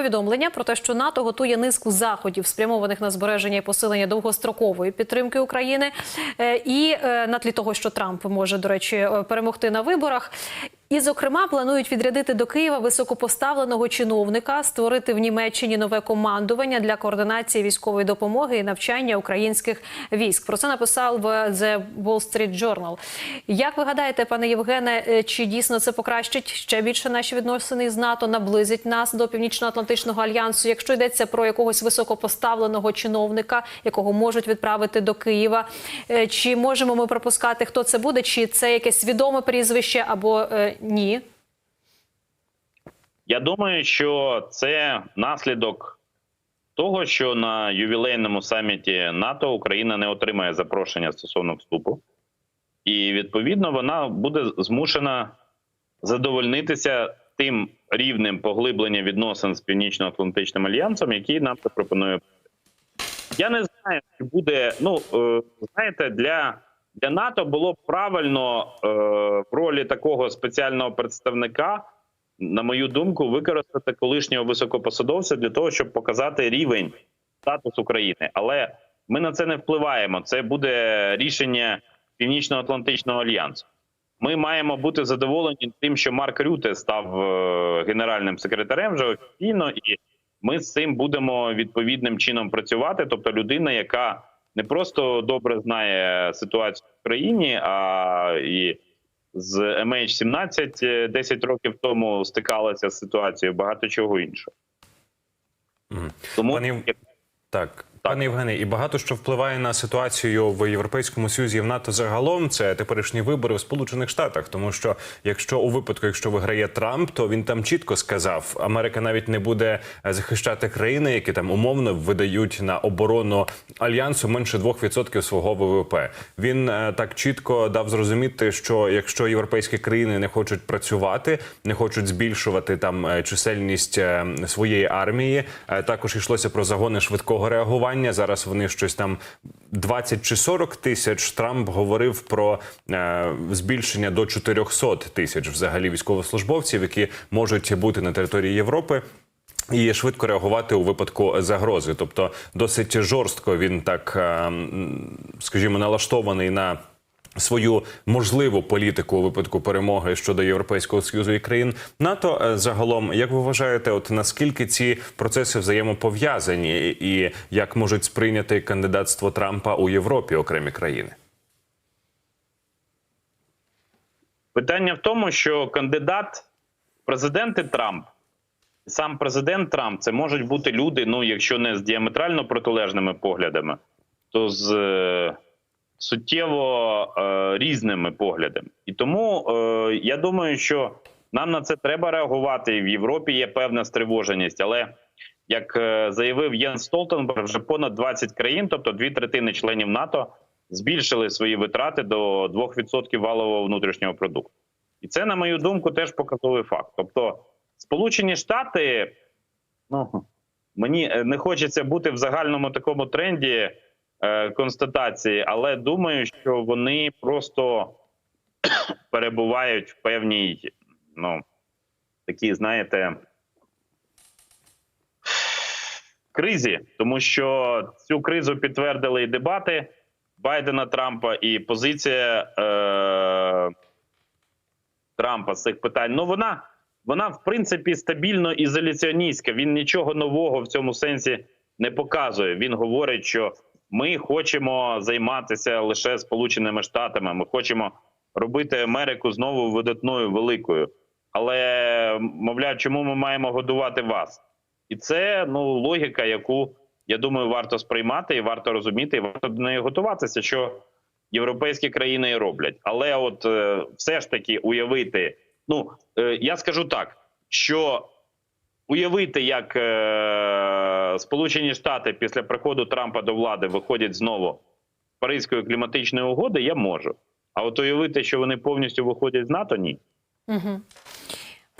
повідомлення про те, що НАТО готує низку заходів, спрямованих на збереження і посилення довгострокової підтримки України, Е, і е, на тлі того, що Трамп може, до речі, е, перемогти на виборах. І, зокрема, планують відрядити до Києва високопоставленого чиновника, створити в Німеччині нове командування для координації військової допомоги і навчання українських військ. Про це написав в The Wall Street Journal. Як ви гадаєте, пане Євгене, е, чи дійсно це покращить ще більше наші відносини з НАТО, наблизить нас до Північно-Атлантичного альянсу? Якщо йдеться про якогось високопоставленого чиновника, якого можуть відправити до Києва, Е, чи можемо ми пропускати, хто це буде, чи це якесь відоме прізвище або е, ні? Я думаю, що це наслідок того, що на ювілейному саміті НАТО Україна не отримає запрошення стосовно вступу, і відповідно вона буде змушена задовольнитися тим рівнем поглиблення відносин з Північно-Атлантичним альянсом, який нам запропонує. Я не знаю, чи буде. Ну е, знаєте, для, для НАТО було б правильно е, в ролі такого спеціального представника на мою думку, використати колишнього високопосадовця для того, щоб показати рівень статус України. Але ми на це не впливаємо. Це буде рішення Північно-Атлантичного альянсу. Ми маємо бути задоволені тим, що Марк Рюте став е, генеральним секретарем вже офіційно, і ми з цим будемо відповідним чином працювати. Тобто, людина, яка не просто добре знає ситуацію в країні, а і з MH17 е, 10 років тому стикалася з ситуацією багато чого іншого. Тому Пані... Так. Пане Євгене, і багато що впливає на ситуацію в Європейському Союзі і в НАТО загалом. Це теперішні вибори в Сполучених Штатах. Тому що якщо у випадку, якщо виграє Трамп, то він там чітко сказав, Америка навіть не буде е, захищати країни, які там умовно видають на оборону альянсу менше 2% свого ВВП. Він е, так чітко дав зрозуміти, що якщо європейські країни не хочуть працювати, не хочуть збільшувати там е, чисельність своєї армії, також йшлося про загони швидкого реагування. Зараз вони щось там 20 чи 40 тисяч. Трамп говорив про е, збільшення до 400 тисяч взагалі військовослужбовців, які можуть бути на території Європи. І швидко реагувати у випадку загрози, тобто досить жорстко він так, е, скажімо, налаштований на свою можливу політику у випадку перемоги щодо Європейського союзу і країн НАТО. Е, Загалом, як ви вважаєте, от наскільки ці процеси взаємопов'язані, і як можуть сприйняти кандидатство Трампа у Європі окремі країни? питання в тому, що кандидат президенти Трамп, сам президент Трамп, це можуть бути люди, ну якщо не з діаметрально протилежними поглядами, то з е, суттєво е, різними поглядами. І тому е, я думаю, що нам на це треба реагувати. В Європі є певна стривоженість, але як е, заявив Єнс Столтенберг, вже понад 20 країн, тобто дві третини членів НАТО, збільшили свої витрати до 2% валового внутрішнього продукту. І це, на мою думку, теж показовий факт. Тобто, Сполучені Штати, ну мені е, не хочеться бути в загальному такому тренді констатації, але думаю, що вони просто перебувають в певній, ну такій, знаєте, кризі, тому що цю кризу підтвердили і дебати Байдена Трампа, і позиція е, Трампа з цих питань. Ну вона, вона в принципі стабільно ізоляціоністська. Він нічого нового в цьому сенсі не показує. Він говорить, що ми хочемо займатися лише Сполученими Штатами. Ми хочемо робити Америку знову видатною великою. Але мовляв, чому ми маємо годувати вас? І це ну логіка, яку я думаю, варто сприймати і варто розуміти, і варто до неї готуватися, що європейські країни і роблять. Але, от е, все ж таки, уявити, ну е, я скажу так, що уявити, як е, Сполучені Штати після приходу Трампа до влади виходять знову Паризької кліматичної угоди, я можу. А от уявити, що вони повністю виходять з НАТО, ні. Угу.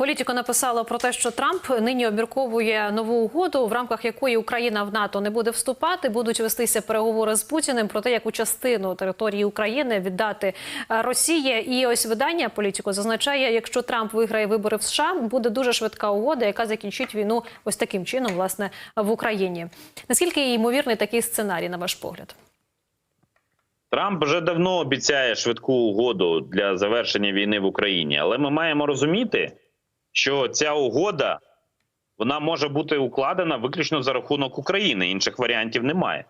Політіко написало про те, що Трамп нині обмірковує нову угоду, в рамках якої Україна в НАТО не буде вступати. Будуть вестися переговори з Путіним про те, яку частину території України віддати е, Росії. І ось видання Політіко зазначає, якщо Трамп виграє вибори в США, буде дуже швидка угода, яка закінчить війну ось таким чином, власне, в Україні. Наскільки ймовірний такий сценарій, на ваш погляд? Трамп вже давно обіцяє швидку угоду для завершення війни в Україні, але ми маємо розуміти, що ця угода вона може бути укладена виключно за рахунок України. Інших варіантів немає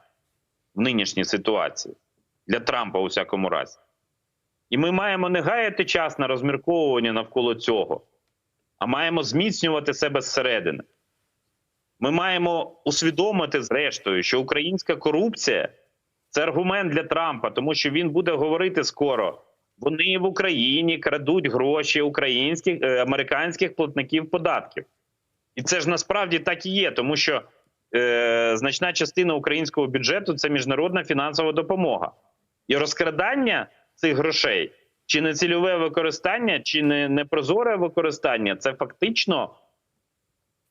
в нинішній ситуації для Трампа у всякому разі. І ми маємо не гаяти час на розмірковування навколо цього, а маємо зміцнювати себе зсередини. Ми маємо усвідомити, зрештою, що українська корупція це аргумент для Трампа, тому що він буде говорити скоро. Вони в Україні крадуть гроші українських е, американських платників податків, і це ж насправді так і є, тому що е, значна частина українського бюджету це міжнародна фінансова допомога, і розкрадання цих грошей, чи нецільове використання, чи не непрозоре використання, це фактично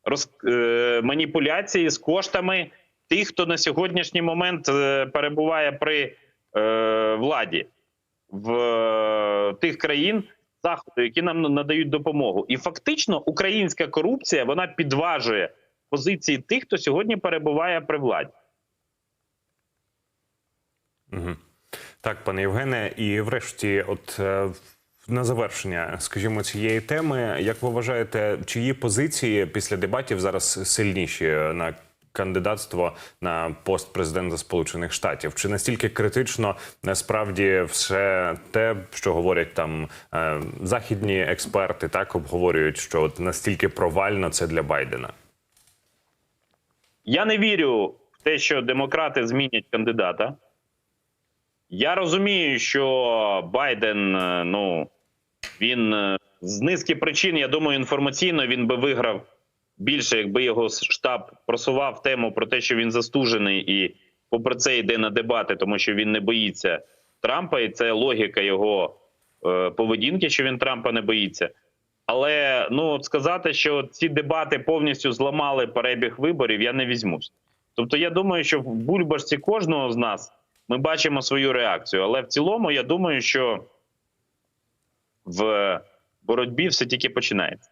роз, е, маніпуляції з коштами тих, хто на сьогоднішній момент е, перебуває при е, владі в е, тих країн заходу, які нам надають допомогу. І фактично українська корупція вона підважує позиції тих, хто сьогодні перебуває при владі. Так, пане Євгене, і врешті, от е, на завершення, скажімо, цієї теми, як ви вважаєте, чиї позиції після дебатів зараз сильніші на кандидатство на пост президента Сполучених Штатів? Чи настільки критично насправді все те, що говорять там е, західні експерти, так обговорюють, що от настільки провально це для Байдена? Я не вірю в те, що демократи змінять кандидата. Я розумію, що Байден, е, ну він е, з низки причин, я думаю, інформаційно він би виграв більше, якби його штаб просував тему про те, що він застужений, і попри це йде на дебати, тому що він не боїться Трампа, і це логіка його е, поведінки, що він Трампа не боїться. Але ну сказати, що ці дебати повністю зламали перебіг виборів, я не візьмусь. Тобто, я думаю, що в бульбашці кожного з нас ми бачимо свою реакцію. Але в цілому, я думаю, що в боротьбі все тільки починається.